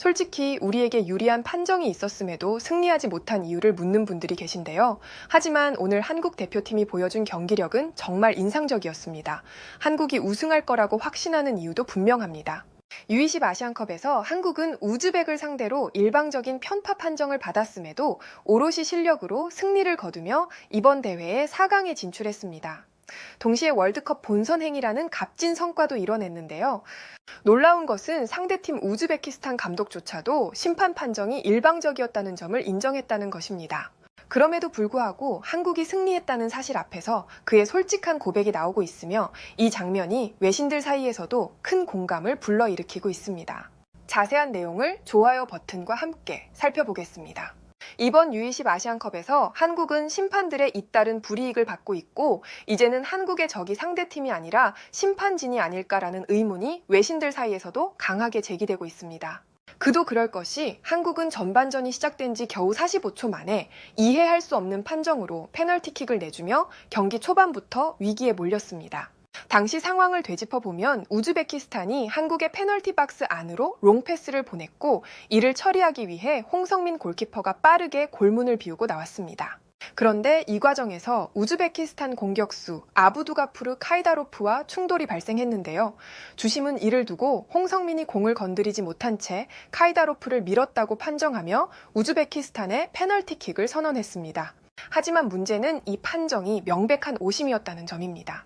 솔직히 우리에게 유리한 판정이 있었음에도 승리하지 못한 이유를 묻는 분들이 계신데요. 하지만 오늘 한국 대표팀이 보여준 경기력은 정말 인상적이었습니다. 한국이 우승할 거라고 확신하는 이유도 분명합니다. U20 아시안컵에서 한국은 우즈벡을 상대로 일방적인 편파 판정을 받았음에도 오롯이 실력으로 승리를 거두며 이번 대회에 4강에 진출했습니다. 동시에 월드컵 본선 행이라는 값진 성과도 이뤄냈는데요. 놀라운 것은 상대팀 우즈베키스탄 감독조차도 심판 판정이 일방적이었다는 점을 인정했다는 것입니다. 그럼에도 불구하고 한국이 승리했다는 사실 앞에서 그의 솔직한 고백이 나오고 있으며 이 장면이 외신들 사이에서도 큰 공감을 불러일으키고 있습니다. 자세한 내용을 좋아요 버튼과 함께 살펴보겠습니다. 이번 U20 아시안컵에서 한국은 심판들의 잇따른 불이익을 받고 있고 이제는 한국의 적이 상대팀이 아니라 심판진이 아닐까라는 의문이 외신들 사이에서도 강하게 제기되고 있습니다. 그도 그럴 것이 한국은 전반전이 시작된 지 겨우 45초 만에 이해할 수 없는 판정으로 페널티킥을 내주며 경기 초반부터 위기에 몰렸습니다. 당시 상황을 되짚어 보면 우즈베키스탄이 한국의 페널티 박스 안으로 롱패스를 보냈고 이를 처리하기 위해 홍성민 골키퍼가 빠르게 골문을 비우고 나왔습니다. 그런데 이 과정에서 우즈베키스탄 공격수 아부두가푸르 카이다로프와 충돌이 발생했는데요. 주심은 이를 두고 홍성민이 공을 건드리지 못한 채 카이다로프를 밀었다고 판정하며 우즈베키스탄에 페널티킥을 선언했습니다. 하지만 문제는 이 판정이 명백한 오심이었다는 점입니다.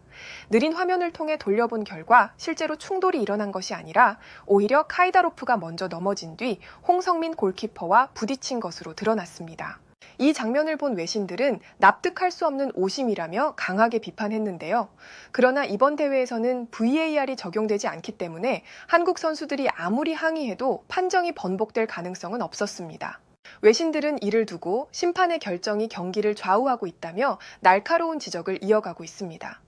느린 화면을 통해 돌려본 결과 실제로 충돌이 일어난 것이 아니라 오히려 카이다로프가 먼저 넘어진 뒤 홍성민 골키퍼와 부딪힌 것으로 드러났습니다. 이 장면을 본 외신들은 납득할 수 없는 오심이라며 강하게 비판했는데요. 그러나 이번 대회에서는 VAR이 적용되지 않기 때문에 한국 선수들이 아무리 항의해도 판정이 번복될 가능성은 없었습니다. 외신들은 이를 두고 심판의 결정이 경기를 좌우하고 있다며 날카로운 지적을 이어가고 있습니다.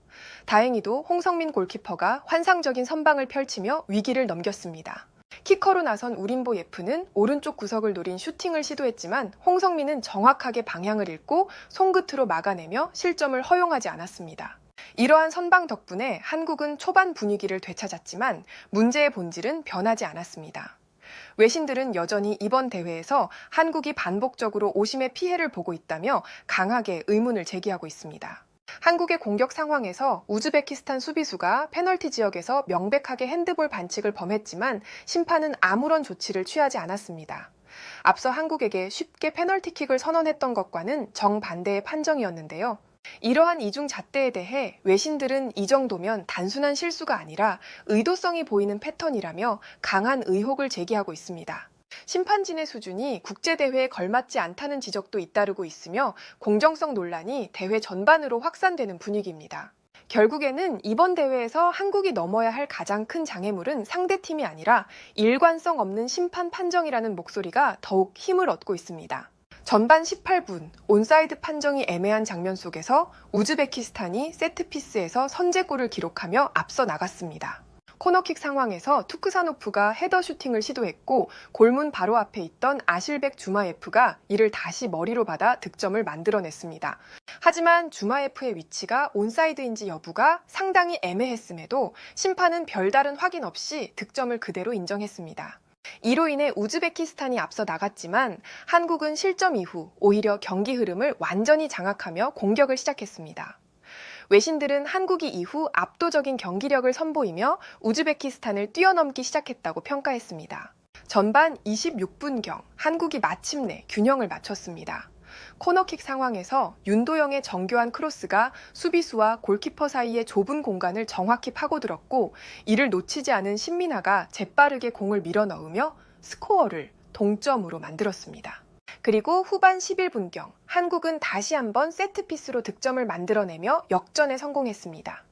다행히도 홍성민 골키퍼가 환상적인 선방을 펼치며 위기를 넘겼습니다. 키커로 나선 우린보 예프는 오른쪽 구석을 노린 슈팅을 시도했지만 홍성민은 정확하게 방향을 잃고 손끝으로 막아내며 실점을 허용하지 않았습니다. 이러한 선방 덕분에 한국은 초반 분위기를 되찾았지만 문제의 본질은 변하지 않았습니다. 외신들은 여전히 이번 대회에서 한국이 반복적으로 오심의 피해를 보고 있다며 강하게 의문을 제기하고 있습니다. 한국의 공격 상황에서 우즈베키스탄 수비수가 페널티 지역에서 명백하게 핸드볼 반칙을 범했지만 심판은 아무런 조치를 취하지 않았습니다. 앞서 한국에게 쉽게 페널티킥을 선언했던 것과는 정반대의 판정이었는데요. 이러한 이중 잣대에 대해 외신들은 이 정도면 단순한 실수가 아니라 의도성이 보이는 패턴이라며 강한 의혹을 제기하고 있습니다. 심판진의 수준이 국제대회에 걸맞지 않다는 지적도 잇따르고 있으며 공정성 논란이 대회 전반으로 확산되는 분위기입니다. 결국에는 이번 대회에서 한국이 넘어야 할 가장 큰 장애물은 상대팀이 아니라 일관성 없는 심판 판정이라는 목소리가 더욱 힘을 얻고 있습니다. 전반 18분 온사이드 판정이 애매한 장면 속에서 우즈베키스탄이 세트피스에서 선제골을 기록하며 앞서 나갔습니다. 코너킥 상황에서 투크사노프가 헤더 슈팅을 시도했고 골문 바로 앞에 있던 아실백 주마예프가 이를 다시 머리로 받아 득점을 만들어냈습니다. 하지만 주마예프의 위치가 온사이드인지 여부가 상당히 애매했음에도 심판은 별다른 확인 없이 득점을 그대로 인정했습니다. 이로 인해 우즈베키스탄이 앞서 나갔지만 한국은 실점 이후 오히려 경기 흐름을 완전히 장악하며 공격을 시작했습니다. 외신들은 한국이 이후 압도적인 경기력을 선보이며 우즈베키스탄을 뛰어넘기 시작했다고 평가했습니다. 전반 26분경 한국이 마침내 균형을 맞췄습니다. 코너킥 상황에서 윤도영의 정교한 크로스가 수비수와 골키퍼 사이의 좁은 공간을 정확히 파고들었고 이를 놓치지 않은 신민아가 재빠르게 공을 밀어 넣으며 스코어를 동점으로 만들었습니다. 그리고 후반 11분경 한국은 다시 한번 세트피스로 득점을 만들어내며 역전에 성공했습니다.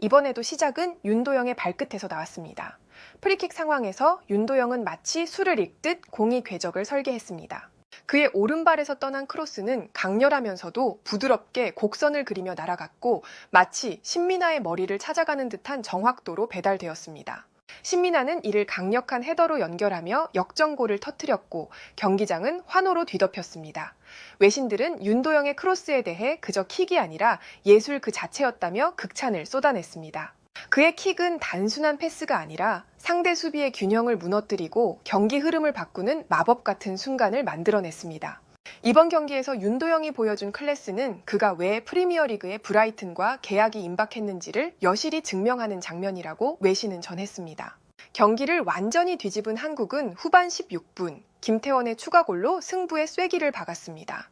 이번에도 시작은 윤도영의 발끝에서 나왔습니다. 프리킥 상황에서 윤도영은 마치 술을 읽듯 공이 궤적을 설계했습니다. 그의 오른발에서 떠난 크로스는 강렬하면서도 부드럽게 곡선을 그리며 날아갔고 마치 신민아의 머리를 찾아가는 듯한 정확도로 배달되었습니다. 신민아는 이를 강력한 헤더로 연결하며 역전골을 터뜨렸고 경기장은 환호로 뒤덮였습니다. 외신들은 윤도영의 크로스에 대해 그저 킥이 아니라 예술 그 자체였다며 극찬을 쏟아냈습니다. 그의 킥은 단순한 패스가 아니라 상대 수비의 균형을 무너뜨리고 경기 흐름을 바꾸는 마법 같은 순간을 만들어냈습니다. 이번 경기에서 윤도영이 보여준 클래스는 그가 왜 프리미어리그의 브라이튼과 계약이 임박했는지를 여실히 증명하는 장면이라고 외신은 전했습니다. 경기를 완전히 뒤집은 한국은 후반 16분 김태원의 추가골로 승부의 쐐기를 박았습니다.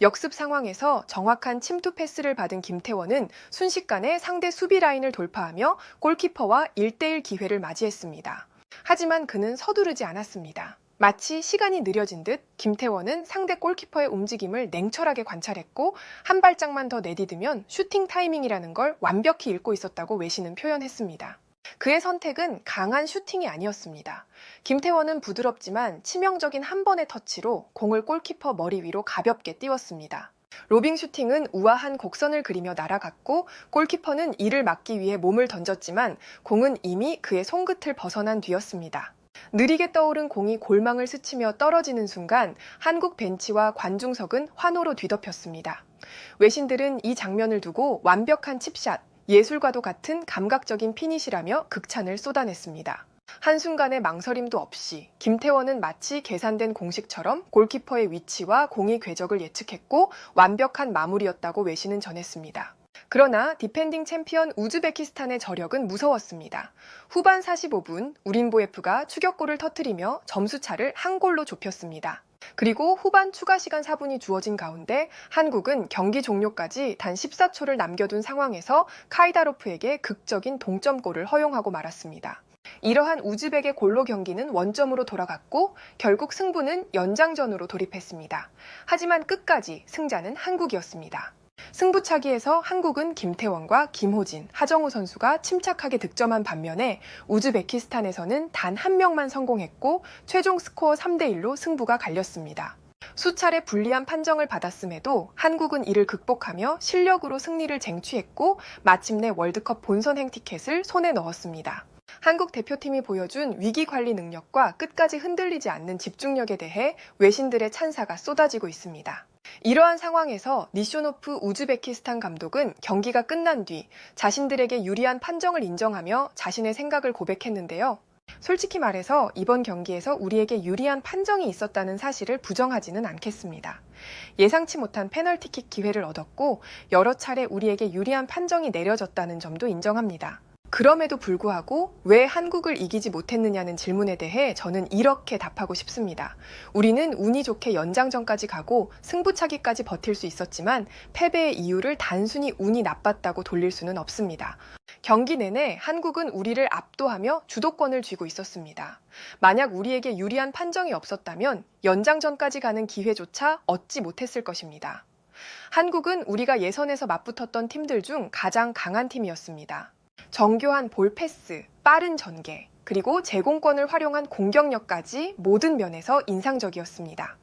역습 상황에서 정확한 침투 패스를 받은 김태원은 순식간에 상대 수비 라인을 돌파하며 골키퍼와 1대1 기회를 맞이했습니다. 하지만 그는 서두르지 않았습니다. 마치 시간이 느려진 듯 김태원은 상대 골키퍼의 움직임을 냉철하게 관찰했고 한 발짝만 더 내디디면 슈팅 타이밍이라는 걸 완벽히 읽고 있었다고 외신은 표현했습니다. 그의 선택은 강한 슈팅이 아니었습니다. 김태원은 부드럽지만 치명적인 한 번의 터치로 공을 골키퍼 머리 위로 가볍게 띄웠습니다. 로빙 슈팅은 우아한 곡선을 그리며 날아갔고 골키퍼는 이를 막기 위해 몸을 던졌지만 공은 이미 그의 손끝을 벗어난 뒤였습니다. 느리게 떠오른 공이 골망을 스치며 떨어지는 순간 한국 벤치와 관중석은 환호로 뒤덮였습니다. 외신들은 이 장면을 두고 완벽한 칩샷, 예술과도 같은 감각적인 피니시라며 극찬을 쏟아냈습니다. 한순간의 망설임도 없이 김태원은 마치 계산된 공식처럼 골키퍼의 위치와 공의 궤적을 예측했고 완벽한 마무리였다고 외신은 전했습니다. 그러나 디펜딩 챔피언 우즈베키스탄의 저력은 무서웠습니다. 후반 45분 우린보에프가 추격골을 터뜨리며 점수차를 한 골로 좁혔습니다. 그리고 후반 추가 시간 4분이 주어진 가운데 한국은 경기 종료까지 단 14초를 남겨둔 상황에서 카이다로프에게 극적인 동점골을 허용하고 말았습니다. 이러한 우즈벡의 골로 경기는 원점으로 돌아갔고 결국 승부는 연장전으로 돌입했습니다. 하지만 끝까지 승자는 한국이었습니다. 승부차기에서 한국은 김태원과 김호진, 하정우 선수가 침착하게 득점한 반면에 우즈베키스탄에서는 단 한 명만 성공했고 최종 스코어 3대1로 승부가 갈렸습니다. 수차례 불리한 판정을 받았음에도 한국은 이를 극복하며 실력으로 승리를 쟁취했고 마침내 월드컵 본선 행 티켓을 손에 넣었습니다. 한국 대표팀이 보여준 위기 관리 능력과 끝까지 흔들리지 않는 집중력에 대해 외신들의 찬사가 쏟아지고 있습니다. 이러한 상황에서 니쇼노프 우즈베키스탄 감독은 경기가 끝난 뒤 자신들에게 유리한 판정을 인정하며 자신의 생각을 고백했는데요. 솔직히 말해서 이번 경기에서 우리에게 유리한 판정이 있었다는 사실을 부정하지는 않겠습니다. 예상치 못한 페널티킥 기회를 얻었고 여러 차례 우리에게 유리한 판정이 내려졌다는 점도 인정합니다. 그럼에도 불구하고 왜 한국을 이기지 못했느냐는 질문에 대해 저는 이렇게 답하고 싶습니다. 우리는 운이 좋게 연장전까지 가고 승부차기까지 버틸 수 있었지만 패배의 이유를 단순히 운이 나빴다고 돌릴 수는 없습니다. 경기 내내 한국은 우리를 압도하며 주도권을 쥐고 있었습니다. 만약 우리에게 유리한 판정이 없었다면 연장전까지 가는 기회조차 얻지 못했을 것입니다. 한국은 우리가 예선에서 맞붙었던 팀들 중 가장 강한 팀이었습니다. 정교한 볼 패스, 빠른 전개, 그리고 제공권을 활용한 공격력까지 모든 면에서 인상적이었습니다.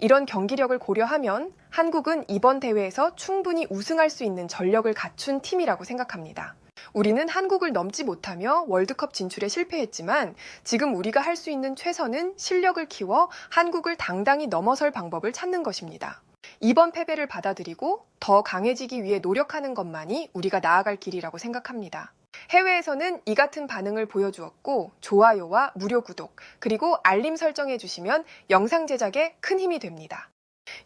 이런 경기력을 고려하면 한국은 이번 대회에서 충분히 우승할 수 있는 전력을 갖춘 팀이라고 생각합니다. 우리는 한국을 넘지 못하며 월드컵 진출에 실패했지만 지금 우리가 할 수 있는 최선은 실력을 키워 한국을 당당히 넘어설 방법을 찾는 것입니다. 이번 패배를 받아들이고 더 강해지기 위해 노력하는 것만이 우리가 나아갈 길이라고 생각합니다. 해외에서는 이 같은 반응을 보여주었고 좋아요와 무료 구독 그리고 알림 설정해 주시면 영상 제작에 큰 힘이 됩니다.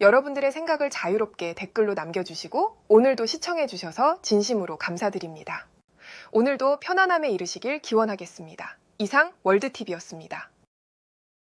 여러분들의 생각을 자유롭게 댓글로 남겨주시고 오늘도 시청해 주셔서 진심으로 감사드립니다. 오늘도 편안함에 이르시길 기원하겠습니다. 이상 월드TV였습니다.